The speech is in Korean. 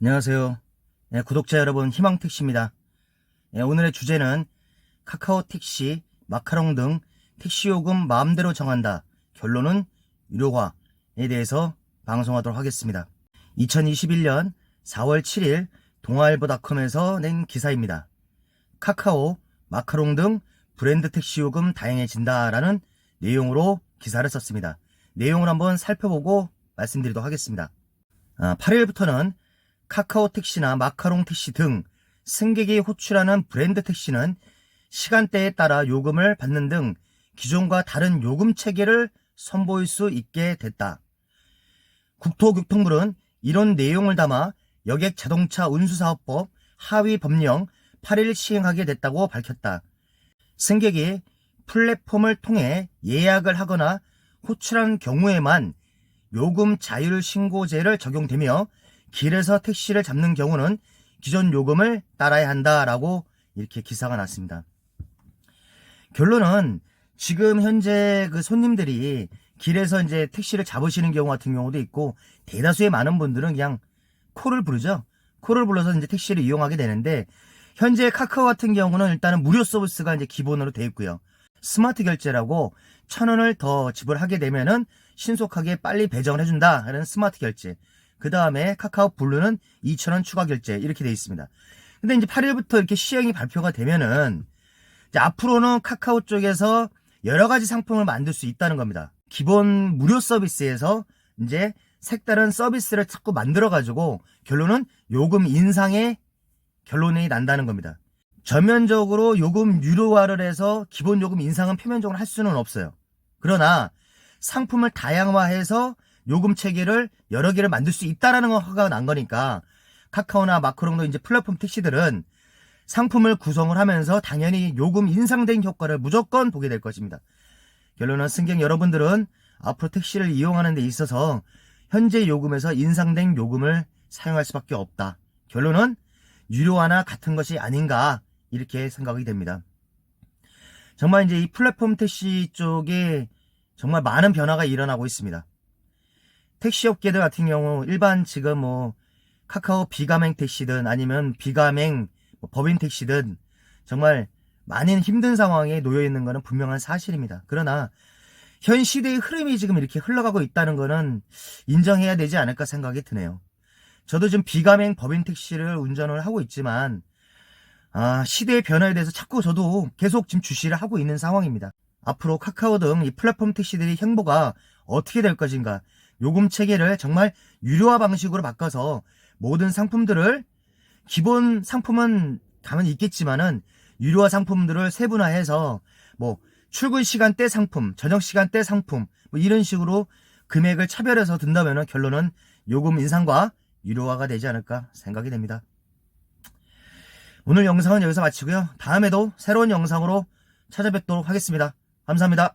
안녕하세요. 네, 구독자 여러분, 희망택시입니다. 네, 오늘의 주제는 카카오 택시, 마카롱 등 택시 요금 마음대로 정한다. 결론은 유료화에 대해서 방송하도록 하겠습니다. 2021년 4월 7일 동아일보닷컴에서 낸 기사입니다. 카카오, 마카롱 등 브랜드 택시 요금 다양해진다라는 내용으로 기사를 썼습니다. 내용을 한번 살펴보고 말씀드리도록 하겠습니다. 8일부터는 카카오 택시나 마카롱 택시 등 승객이 호출하는 브랜드 택시는 시간대에 따라 요금을 받는 등 기존과 다른 요금 체계를 선보일 수 있게 됐다. 국토교통부는 이런 내용을 담아 여객 자동차 운수사업법 하위 법령 8일 시행하게 됐다고 밝혔다. 승객이 플랫폼을 통해 예약을 하거나 호출한 경우에만 요금 자율 신고제를 적용되며 길에서 택시를 잡는 경우는 기존 요금을 따라야 한다라고 이렇게 기사가 났습니다. 결론은 지금 현재 그 손님들이 길에서 이제 택시를 잡으시는 경우 같은 경우도 있고 대다수의 많은 분들은 그냥 콜을 부르죠. 콜을 불러서 이제 택시를 이용하게 되는데 현재 카카오 같은 경우는 일단은 무료 서비스가 이제 기본으로 되어 있고요. 스마트 결제라고 천 원을 더 지불하게 되면은 신속하게 빨리 배정을 해준다 하는 스마트 결제. 그 다음에 카카오 블루는 2,000원 추가 결제 이렇게 돼 있습니다. 근데 이제 8일부터 이렇게 시행이 발표가 되면은 앞으로는 카카오 쪽에서 여러 가지 상품을 만들 수 있다는 겁니다. 기본 무료 서비스에서 이제 색다른 서비스를 자꾸 만들어 가지고 결론은 요금 인상의 결론이 난다는 겁니다. 전면적으로 요금 유료화를 해서 기본 요금 인상은 표면적으로 할 수는 없어요. 그러나 상품을 다양화해서 요금 체계를 여러 개를 만들 수 있다라는 허가가 난 거니까 카카오나 마크롱도 이제 플랫폼 택시들은 상품을 구성을 하면서 당연히 요금 인상된 효과를 무조건 보게 될 것입니다. 결론은 승객 여러분들은 앞으로 택시를 이용하는 데 있어서 현재 요금에서 인상된 요금을 사용할 수밖에 없다. 결론은 유료화나 같은 것이 아닌가 이렇게 생각이 됩니다. 정말 이제 이 플랫폼 택시 쪽에 정말 많은 변화가 일어나고 있습니다. 택시 업계들 같은 경우 일반 지금 뭐 카카오 비가맹 택시든 아니면 비가맹 뭐 법인 택시든 정말 많은 힘든 상황에 놓여 있는 것은 분명한 사실입니다. 그러나 현 시대의 흐름이 지금 이렇게 흘러가고 있다는 것은 인정해야 되지 않을까 생각이 드네요. 저도 지금 비가맹 법인 택시를 운전을 하고 있지만 아, 시대의 변화에 대해서 자꾸 저도 계속 지금 주시를 하고 있는 상황입니다. 앞으로 카카오 등 이 플랫폼 택시들의 행보가 어떻게 될 것인가 요금 체계를 정말 유료화 방식으로 바꿔서 모든 상품들을 기본 상품은 가만히 있겠지만은 유료화 상품들을 세분화해서 뭐 출근 시간대 상품, 저녁 시간대 상품 뭐 이런 식으로 금액을 차별해서 든다면은 결론은 요금 인상과 유료화가 되지 않을까 생각이 됩니다. 오늘 영상은 여기서 마치고요. 다음에도 새로운 영상으로 찾아뵙도록 하겠습니다. 감사합니다.